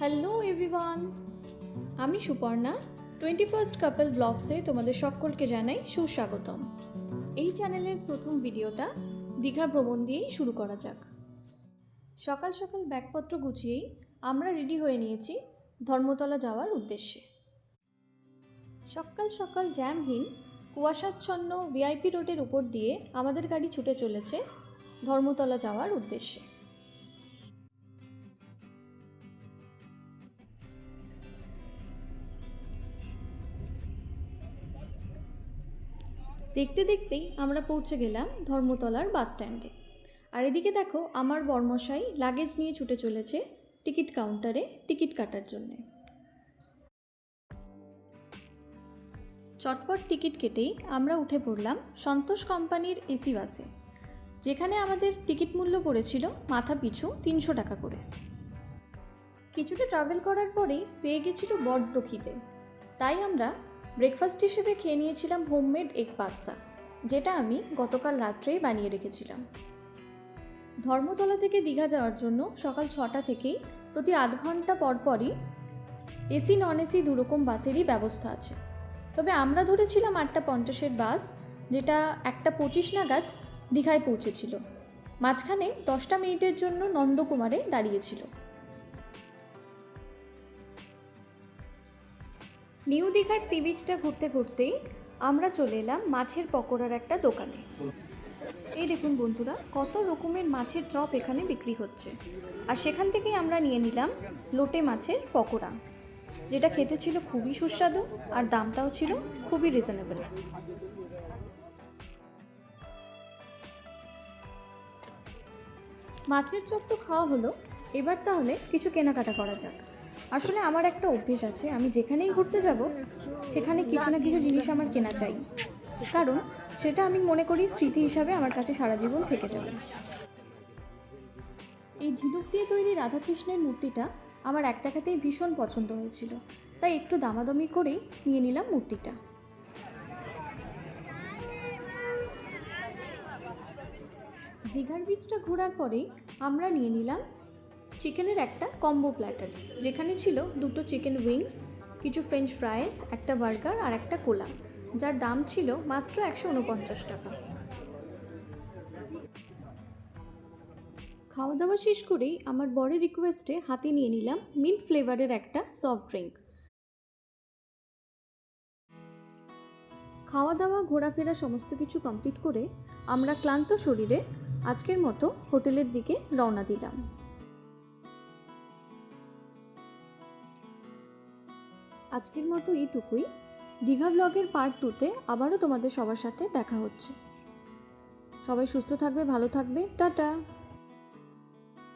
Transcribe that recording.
Hello everyone আমি Suparna twenty first couple ব্লগসে তোমাদের সকলকে জানাই সুস্বাগতম। এই চ্যানেলের প্রথম ভিডিওটা দীঘা ভ্রমণ দিয়েই শুরু করা যাক। সকাল সকাল ব্যাগপত্র গুছিয়েই আমরা রেডি হয়ে নিয়েছি ধর্মতলা যাওয়ার উদ্দেশ্যে। সকাল সকাল জ্যামহীন, কুয়াশাচ্ছন্ন ভিআইপি রোডের উপর দিয়ে আমাদের গাড়ি ছুটে চলেছে ধর্মতলা যাওয়ার উদ্দেশ্যে। দেখতে দেখতেই আমরা পৌঁছে গেলাম ধর্মতলার বাস স্ট্যান্ডে। আর এদিকে দেখো আমার বর্মশাই লাগেজ নিয়ে ছুটে চলেছে টিকিট কাউন্টারে টিকিট কাটার জন্যে। চটপট টিকিট কেটেই আমরা উঠে পড়লাম সন্তোষ কোম্পানির এসি বাসে, যেখানে আমাদের টিকিট মূল্য পড়েছিল মাথা পিছু তিনশো টাকা করে। কিছুটা ট্রাভেল করার পরেই পেয়ে গেছিল বড্ড খিদে। তাই আমরা ব্রেকফাস্ট হিসেবে খেয়ে নিয়েছিলাম হোমমেড এগ পাস্তা যেটা আমি গতকাল রাত্রেই বানিয়ে রেখেছিলাম। ধর্মতলা থেকে দীঘা যাওয়ার জন্য সকাল ছটা থেকেই প্রতি আধ ঘণ্টা পর পরই এসি নন এসি দুরকম বাসেরই ব্যবস্থা আছে। তবে আমরা ধরেছিলাম আটটা পঞ্চাশের বাস, যেটা একটা পঁচিশ নাগাদ দীঘায় পৌঁছেছিল। মাঝখানে দশটা মিনিটের জন্য নন্দকুমারে দাঁড়িয়েছিল। নিউ দীঘার সি বিচটা ঘুরতে ঘুরতেই আমরা চলে এলাম মাছের পকোড়ার একটা দোকানে। এই দেখুন বন্ধুরা, কত রকমের মাছের চপ এখানে বিক্রি হচ্ছে। আর সেখান থেকেই আমরা নিয়ে নিলাম লোটে মাছের পকোড়া, যেটা খেতে ছিল খুবই সুস্বাদু আর দামটাও ছিল খুবই রিজনেবল মাছের চপ তো খাওয়া হলো, এবার তাহলে কিছু কেনাকাটা করা যাক। আসলে আমার একটা অভ্যেস আছে, আমি যেখানেই ঘুরতে যাব, সেখানে কিছু না কিছু জিনিস আমার কেনা চাই। কারণ সেটা আমি মনে করি স্মৃতি হিসাবে আমার কাছে সারা জীবন থেকে যাবে। এই ঝিনুক দিয়ে তৈরি রাধাকৃষ্ণের মূর্তিটা আমার এক দেখাতেই ভীষণ পছন্দ হয়েছিল। তাই একটু দামাদামি করেই নিয়ে নিলাম মূর্তিটা। দীঘার বীচটা ঘোরার পরেই আমরা নিয়ে নিলাম চিকেনের একটা কম্বো প্ল্যাটার যেখানে ছিল দুটো চিকেন উইংস কিছু ফ্রেঞ্চ ফ্রাইস একটা বার্গার আর একটা কোলা যার দাম ছিল মাত্র একশো উনপঞ্চাশ টাকা। খাওয়া দাওয়া শেষ করেই আমার বরের রিকোয়েস্টে হাতে নিয়ে নিলাম মিন্ট ফ্লেভারের একটা সফট ড্রিঙ্ক খাওয়া দাওয়া ঘোরাফেরা সমস্ত কিছু কমপ্লিট করে আমরা ক্লান্ত শরীরে আজকের মতো হোটেলের দিকে রওনা দিলাম। আজকের মতো এইটুকুই। দীঘা ব্লগের পার্ট টুতে আবারও তোমাদের সবার সাথে দেখা হচ্ছে। সবাই সুস্থ থাকবে, ভালো থাকবে। টাটা!